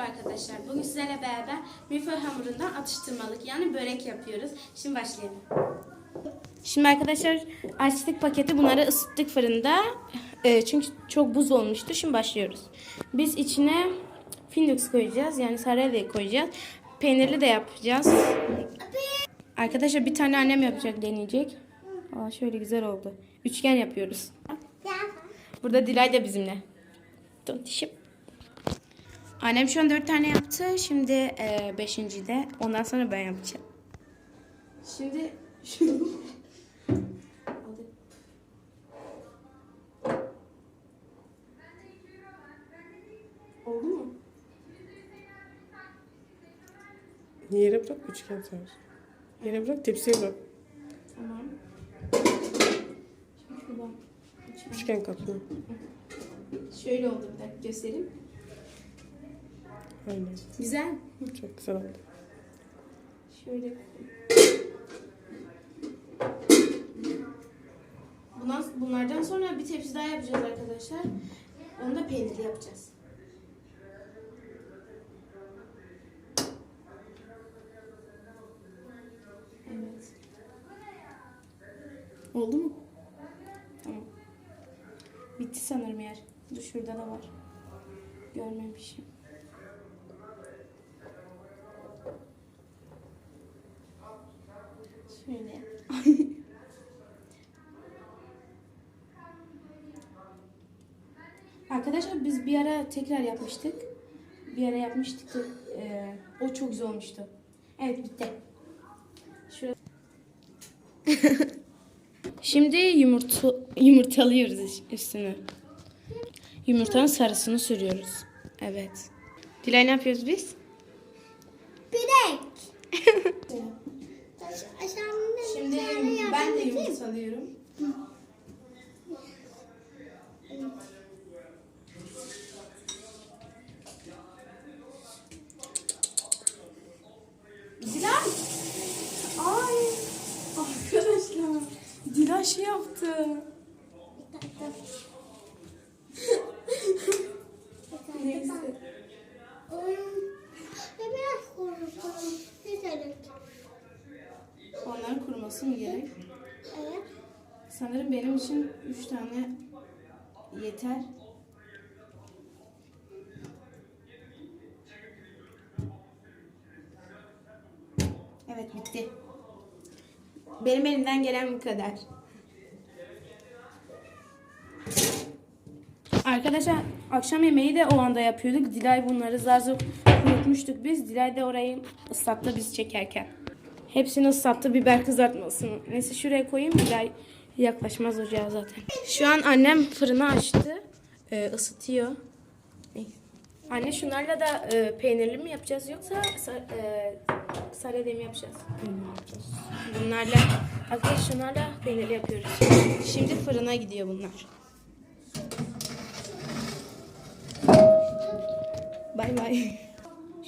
Merhaba arkadaşlar. Bugün sizlerle beraber milföy hamurundan atıştırmalık yani börek yapıyoruz. Şimdi başlayalım. Şimdi arkadaşlar açtık paketi bunları ısıttık fırında. Ee, çünkü çok buz olmuştu. Şimdi başlıyoruz. Biz içine findix koyacağız. Yani sarayla koyacağız. Peynirli de yapacağız. Arkadaşlar bir tane annem yapacak deneyecek. Aa, şöyle güzel oldu. Üçgen yapıyoruz. Burada Dilay da bizimle. Tontişim. Annem şu an dört tane yaptı. Şimdi e, beşinci de. Ondan sonra ben yapacağım. Şimdi şunu... Oldu mu? Yere bırak üçgen sar. Yere bırak tepsiye bırak. Tamam. Şimdi şuradan. Üçgen katlı. Şöyle oldu bir dakika göstereyim. Aynen. Güzel. Çok güzel oldu. Şöyle. Bundan, bunlardan sonra bir tepsi daha yapacağız arkadaşlar. Onu da peynirli yapacağız. Evet. Oldu mu? Tamam. Bitti sanırım yer. Dur şurada da var. Görmemişim. Şöyle. Arkadaşlar biz bir ara tekrar yapmıştık. Bir ara yapmıştık. da, eee, o çok güzel olmuştu. Evet bitti. Şurada. Şimdi yumurta yumurtalıyoruz üstünü. Yumurtanın sarısını sürüyoruz. Evet. Dilay ne yapıyoruz biz? Bilek. Şimdi ben de yumurtalıyorum. Dilay. Ay. Arkadaşlar. Dilay şey yaptı. Neyse. Ve biraz kurutalım. Güzel. Onların kuruması mı gerek? Evet. Sanırım benim için 3 tane yeter. Evet bitti. Benim elimden gelen bu kadar. Arkadaşlar akşam yemeği de o anda yapıyorduk. Dilay bunları zar zor kurutmuştuk biz. Dilay da orayı ıslattı biz çekerken. Hepsini ıslattı biber kızartmasını. Neyse şuraya koyayım Dilay yaklaşmaz ocağa zaten. Şu an annem fırını açtı. Ee, ısıtıyor. Anne şunlarla da e, peynirli mi yapacağız yoksa sa- e, sarede mi yapacağız? Bunlarla, arkadaşlar şunlarla peynirli yapıyoruz. Şimdi fırına gidiyor bunlar. Bay bay.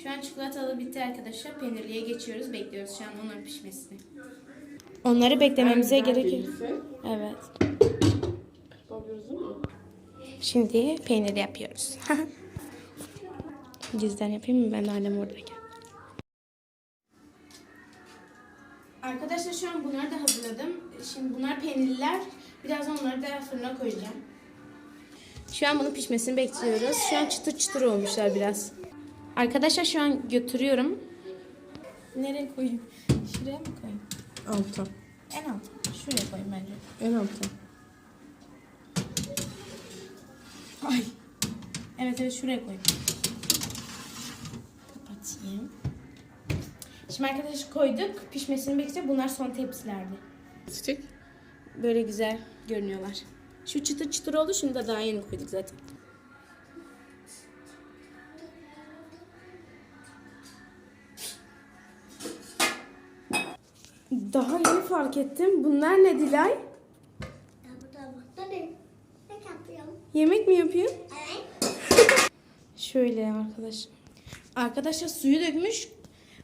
Şu an çikolatalı bitti arkadaşlar. Peynirliye geçiyoruz. Bekliyoruz şu an onların pişmesini. Onları beklememize gerekiyor. Evet. Alıyoruz değil mi? Şimdi peynirli yapıyoruz. Cüzdan yapayım mı? Ben de annem oradayken. Arkadaşlar şu an bunları da hazırladım. Şimdi bunlar peynirliler. Birazdan onları da fırına koyacağım. Şu an bunun pişmesini bekliyoruz. Şu an çıtır çıtır olmuşlar biraz. Arkadaşlar şu an götürüyorum. Nereye koyayım? Şuraya mı koyayım? Alta. En alta. Şuraya koyayım bence. En alta. Ay. Evet evet şuraya koyayım. Kapatayım. Şimdi arkadaşlar koyduk. Pişmesini bekleyeceğiz. Bunlar son tepsilerdi. Sıcak. Böyle güzel görünüyorlar. Şu çıtır çıtır oldu. Şunu da daha yeni koyduk zaten. Daha yeni fark ettim. Bunlar ne Dilay? Yemek mi yapıyor? Evet. Şöyle arkadaşlar. Arkadaşlar suyu dökmüş.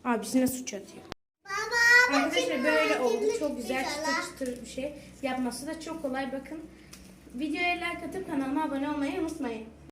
Abisine suç atıyor. Baba. Arkadaşlar böyle oldu. Çok güzel çıtır çıtır bir şey. Yapması da çok kolay bakın. Videoya like atıp kanalıma abone olmayı unutmayın.